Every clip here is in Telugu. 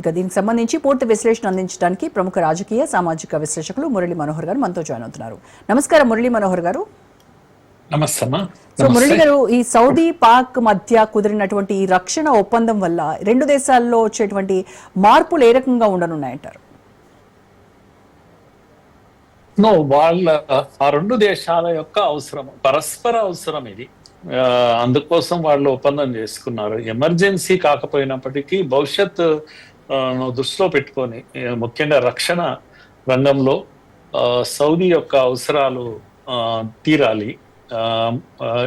ఇక దీనికి సంబంధించి పూర్తి విశ్లేషణ అందించడానికి ప్రముఖ రాజకీయ సామాజిక విశ్లేషకులు మురళీ మనోహర్ గారు మనతో జాయిన్ అవుతున్నారు. నమస్కారం మురళీ మనోహర్ గారు. సో మురళి గారు ఈ సౌదీ పాక్ మధ్య కుదిరినటువంటి ఈ రక్షణ ఒప్పందం వల్ల రెండు దేశాల్లో వచ్చేటువంటి మార్పులు ఏ రకంగా ఉండనున్నాయంటారు? నో వాళ్ళ ఆ రెండు దేశాల యొక్క అవసరం పరస్పర అవసరం ఇది. అందుకోసం వాళ్ళు ఒప్పందం చేసుకున్నారు. ఎమర్జెన్సీ కాకపోయినప్పటికీ భవిష్యత్ దృష్టిలో పెట్టుకొని ముఖ్యంగా రక్షణ రంగంలో ఆ, సౌదీ యొక్క అవసరాలు ఆ, తీరాలి.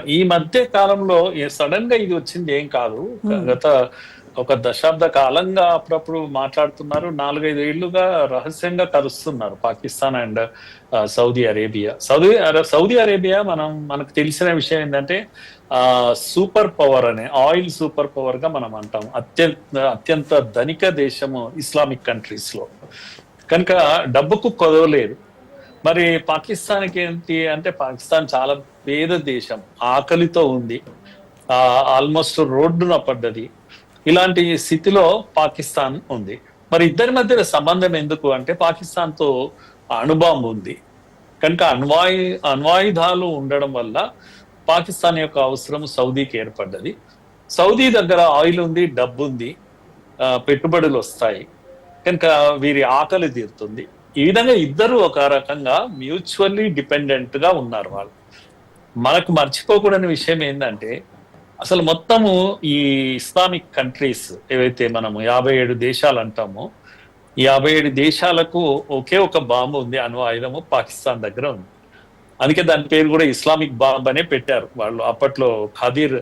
ఈ మధ్య కాలంలో సడన్గా ఇది వచ్చింది ఏం కాదు. గత ఒక దశాబ్ద కాలంగా అప్పుడప్పుడు మాట్లాడుతున్నారు. నాలుగైదు ఏళ్ళుగా రహస్యంగా కలుస్తున్నారు Pakistan and Saudi Arabia. Saudi Saudi Arabia మనం మనకు తెలిసిన విషయం ఏంటంటే ఆ సూపర్ పవర్ అనే ఆయిల్ సూపర్ పవర్గా మనం అంటాం. అత్యంత అత్యంత ధనిక దేశము ఇస్లామిక్ కంట్రీస్లో కనుక డబ్బుకు కొదవలేదు మరి పాకిస్తాన్కి ఏంటి అంటే పాకిస్తాన్ చాలా పేద దేశం ఆకలితో ఉంది. ఆల్మోస్ట్ రోడ్డున పడ్డది. ఇలాంటి స్థితిలో పాకిస్తాన్ ఉంది. మరి ఇద్దరి మధ్య సంబంధం ఎందుకు అంటే పాకిస్తాన్తో అణుబాంబు ఉంది. కనుక అణ్వాయు అణ్వాయుధాలు ఉండడం వల్ల పాకిస్తాన్ యొక్క అవసరం సౌదీకి ఏర్పడ్డది. సౌదీ దగ్గర ఆయిల్ ఉంది డబ్బు ఉంది పెట్టుబడులు వస్తాయి. కనుక వీరి ఆకలి తీరుతుంది. ఈ విధంగా ఇద్దరు ఒక రకంగా మ్యూచువల్లీ డిపెండెంట్గా ఉన్నారు వాళ్ళు. మనకు మర్చిపోకూడని విషయం ఏంటంటే అసలు మొత్తము ఈ ఇస్లామిక్ కంట్రీస్ ఏవైతే మనము యాభై ఏడు దేశాలు అంటామో యాభై ఏడు దేశాలకు ఒకే ఒక బాంబు ఉంది అను ఆయుధము పాకిస్తాన్ దగ్గర ఉంది. అందుకే దాని పేరు కూడా ఇస్లామిక్ బాంబ్ అనే పెట్టారు. వాళ్ళు అప్పట్లో ఖాదీర్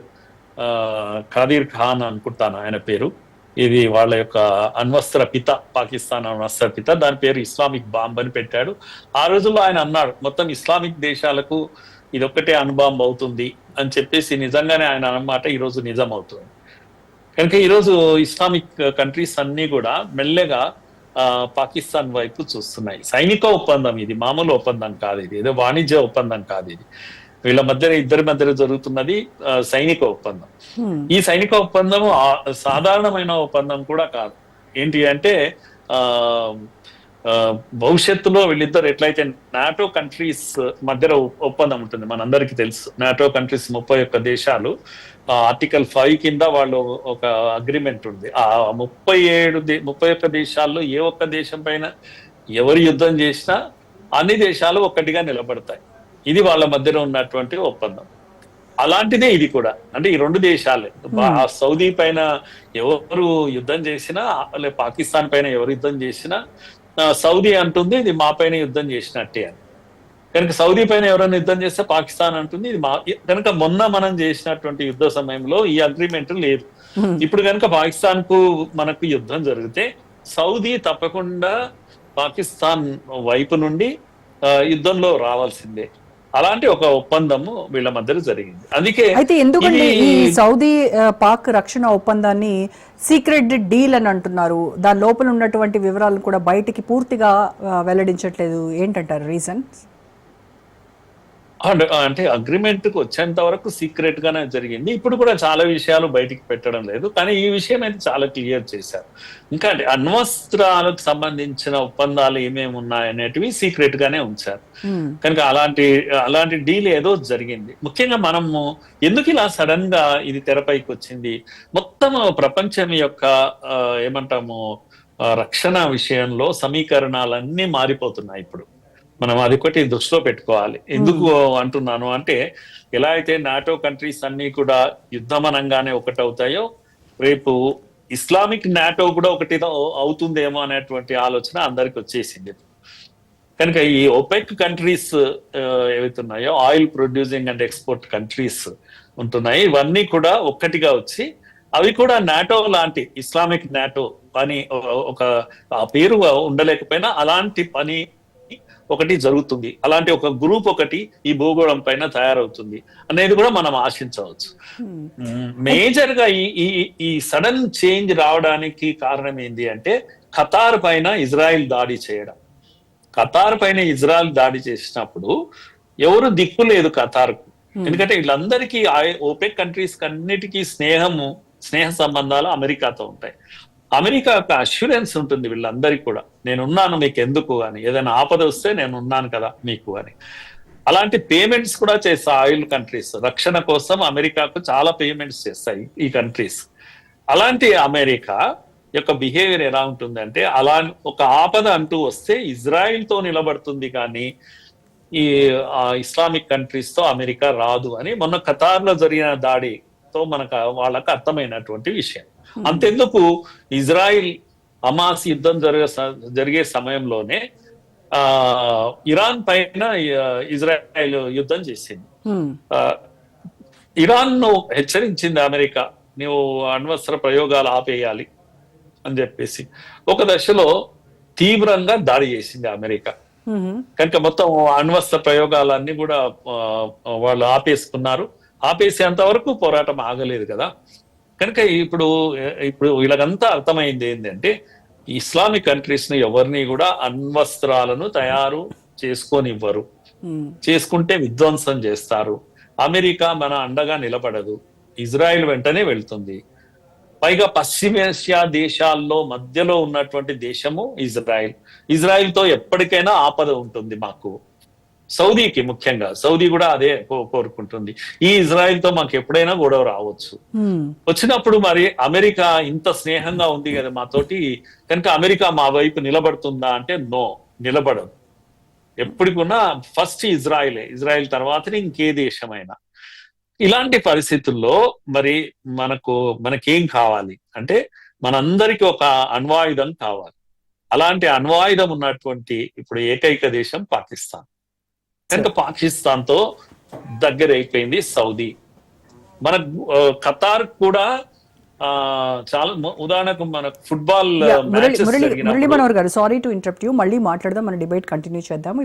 ఖాదీర్ ఖాన్ అనుకుంటాను ఆయన పేరు. ఇది వాళ్ళ యొక్క అణ్వస్త్ర పిత పాకిస్తాన్ అణ్వస్త్ర పిత దాని పేరు ఇస్లామిక్ బాంబ్ అని పెట్టాడు. ఆ రోజుల్లో ఆయన అన్నాడు మొత్తం ఇస్లామిక్ దేశాలకు ఇది ఒక్కటే అణుబాంబ్ అవుతుంది అని చెప్పేసి నిజంగానే ఆయన అన్నమాట ఈ రోజు నిజం అవుతుంది కనుక ఈరోజు ఇస్లామిక్ కంట్రీస్ అన్ని కూడా మెల్లగా ఆ, పాకిస్తాన్ వైపు చూస్తున్నాయి. సైనిక ఒప్పందం ఇది మామూలు ఒప్పందం కాదు ఇది ఏదో వాణిజ్య ఒప్పందం కాదు ఇది. వీళ్ళ మధ్య ఇద్దరి మధ్య జరుగుతున్నది సైనిక ఒప్పందం. ఈ సైనిక ఒప్పందం సాధారణమైన ఒప్పందం కూడా కాదు. ఏంటి అంటే భవిష్యత్తులో వీళ్ళిద్దరు ఎట్లయితే నాటో కంట్రీస్ మధ్యలో ఒప్- ఒప్పందం ఉంటుంది మనందరికీ తెలుసు. నాటో కంట్రీస్ ముప్పై ఒక్క దేశాలు ఆర్టికల్ ఫైవ్ కింద వాళ్ళు ఒక అగ్రిమెంట్ ఉంది. ఆ ముప్పై ఏడు ముప్పై ఒక్క దేశాల్లో ఏ ఒక్క దేశం పైన ఎవరు యుద్ధం చేసినా అన్ని దేశాలు ఒక్కటిగా నిలబడతాయి. ఇది వాళ్ళ మధ్యలో ఉన్నటువంటి ఒప్పందం. అలాంటిదే ఇది కూడా. అంటే ఈ రెండు దేశాలే. బా- సౌదీ పైన ఎవరు యుద్ధం చేసినా పాకిస్తాన్ పైన ఎవరు యుద్ధం చేసినా సౌదీ అంటుంది ఇది మా పైన యుద్ధం చేసినట్టే అని. కనుక సౌదీ పైన ఎవరైనా యుద్ధం చేస్తే పాకిస్తాన్ అంటుంది ఇది మా కనుక మొన్న మనం చేసినటువంటి యుద్ధ సమయంలో ఈ అగ్రిమెంట్ లేదు. ఇప్పుడు కనుక పాకిస్తాన్కు మనకు యుద్ధం జరిగితే సౌదీ తప్పకుండా పాకిస్తాన్ వైపు నుండి యుద్ధంలో రావాల్సిందే. అలాంటి ఒక ఒప్పందము వీళ్ళ మధ్యలో జరిగింది. అందుకే అయితే ఎందుకండి ఇది- ఈ సౌదీ పాక్ రక్షణ ఒప్పందాన్ని సీక్రెట్ డీల్ అని అంటున్నారు. దాని లోపల ఉన్నటువంటి వివరాలు కూడా బయటికి పూర్తిగా వెల్లడించట్లేదు. ఏంటంటారు రీజన్ అంటే- అగ్రిమెంట్కు వచ్చేంత వరకు సీక్రెట్ గానే జరిగింది. ఇప్పుడు కూడా చాలా విషయాలు బయటికి పెట్టడం లేదు. కానీ ఈ విషయం అయితే చాలా క్లియర్ చేశారు. ఇంకా అణ్వస్త్రాలకు సంబంధించిన ఒప్పందాలు ఏమేమి ఉన్నాయనేటివి సీక్రెట్ గానే ఉంచారు. కనుక అలాంటి అలాంటి డీల్ ఏదో జరిగింది. ముఖ్యంగా మనము ఎందుకు ఇలా సడన్గా ఇది తెరపైకి వచ్చింది? మొత్తం ప్రపంచం యొక్క ఏమంటాము రక్షణ విషయంలో సమీకరణాలన్నీ మారిపోతున్నాయి ఇప్పుడు. మనం అది ఒకటి దృష్టిలో పెట్టుకోవాలి. ఎందుకు అంటున్నాను అంటే ఎలా అయితే నాటో కంట్రీస్ అన్ని కూడా యుద్ధమనంగానే ఒకటవుతాయో రేపు ఇస్లామిక్ నాటో కూడా ఒకటి అవుతుందేమో అనేటువంటి ఆలోచన అందరికి వచ్చేసింది. కనుక ఈ ఒపెక్ కంట్రీస్ ఏవైతున్నాయో oil producing and export countries ఉంటున్నాయి. ఇవన్నీ కూడా ఒక్కటిగా వచ్చి అవి కూడా నాటో లాంటి ఇస్లామిక్ నాటో పని ఒక ఆ పేరు ఉండలేకపోయినా అలాంటి పని ఒకటి జరుగుతుంది. అలాంటి ఒక గ్రూప్ ఒకటి ఈ భూగోళం పైన తయారవుతుంది అనేది కూడా మనం ఆశించవచ్చు. మేజర్గా ఈ ఈ సడన్ చేంజ్ రావడానికి కారణం ఏంటి అంటే ఖతార్ పైన ఇజ్రాయెల్ దాడి చేయడం. ఖతార్ పైన ఇజ్రాయెల్ దాడి చేసినప్పుడు ఎవరు దిక్కు లేదు ఖతార్కు ఎందుకంటే వీళ్ళందరికీ ఓపెక్ కంట్రీస్ అన్నిటికీ స్నేహము స్నేహ సంబంధాలు అమెరికాతో ఉంటాయి. అమెరికా యొక్క అష్యూరెన్స్ ఉంటుంది వీళ్ళందరికీ కూడా. నేను ఉన్నాను మీకు ఎందుకు అని. ఏదైనా ఆపద వస్తే నేను ఉన్నాను కదా మీకు అని. అలాంటి పేమెంట్స్ కూడా చేస్తాయి ఆయిల్ కంట్రీస్ రక్షణ కోసం అమెరికాకు చాలా పేమెంట్స్ చేస్తాయి ఈ కంట్రీస్ అలాంటి అమెరికా యొక్క బిహేవియర్ ఎలా ఉంటుందంటే అలా ఒక ఆపద అంటూ వస్తే ఇజ్రాయిల్తో నిలబడుతుంది కానీ ఈ ఇస్లామిక్ కంట్రీస్తో అమెరికా రాదు అని మొన్న ఖతార్లో జరిగిన దాడితో మనకు వాళ్ళకు అర్థమైనటువంటి విషయం. అంతెందుకు ఇజ్రాయిల్ హమాస్ యుద్ధం జరిగే జరిగే సమయంలోనే ఆ ఇరాన్ పైన ఇజ్రాయెల్ యుద్ధం చేసింది. ఇరాన్ను హెచ్చరించింది అమెరికా. నువ్వు అణ్వస్త్ర ప్రయోగాలు ఆపేయాలి అని చెప్పేసి. ఒక దశలో తీవ్రంగా దాడి చేసింది అమెరికా. కనుక మొత్తం అణ్వస్త్ర ప్రయోగాలన్నీ కూడా వాళ్ళు ఆపేసుకున్నారు. ఆపేసేంత వరకు పోరాటం ఆగలేదు కదా. కనుక ఇప్పుడు ఇప్పుడు వీళ్ళకంతా అర్థమైంది ఏంటంటే ఇస్లామిక్ కంట్రీస్ని ఎవరిని కూడా అణ్వస్త్రాలను తయారు చేసుకోనివ్వరు. చేసుకుంటే విధ్వంసం చేస్తారు. అమెరికా మన అండగా నిలబడదు. ఇజ్రాయెల్ వెంటనే వెళ్తుంది. పైగా పశ్చిమేషియా దేశాల్లో మధ్యలో ఉన్నటువంటి దేశము ఇజ్రాయెల్. ఇజ్రాయెల్తో ఎప్పటికైనా ఆపద ఉంటుంది మాకు. సౌదీకి ముఖ్యంగా సౌదీ కూడా అదే కోరుకుంటుంది. ఈ ఇజ్రాయెల్తో మాకు ఎప్పుడైనా గొడవ రావచ్చు. వచ్చినప్పుడు మరి అమెరికా ఇంత స్నేహంగా ఉంది కదా మాతోటి కనుక అమెరికా మా వైపు నిలబడుతుందా అంటే నో నిలబడదు. ఎప్పటికున్నా ఫస్ట్ ఇజ్రాయిలే ఇజ్రాయెల్ తర్వాతనే ఇంకే దేశమైనా. ఇలాంటి పరిస్థితుల్లో మరి మనకు మనకేం కావాలి? అంటే మనందరికి ఒక అణ్వాయుధం కావాలి. అలాంటి అణ్వాయుధం ఉన్నటువంటి ఇప్పుడు ఏకైక దేశం పాకిస్తాన్. కనుక పాకిస్తాన్తో దగ్గర అయిపోయింది సౌదీ. మన ఖతార్ కూడా చాలా ఉదాహరణకు మన ఫుట్బాల్ మురళి మనోహర్ గారు సారీ టు ఇంటరప్ట్ యూ మళ్ళీ మాట్లాడదాం మన డిబేట్ కంటిన్యూ చేద్దాం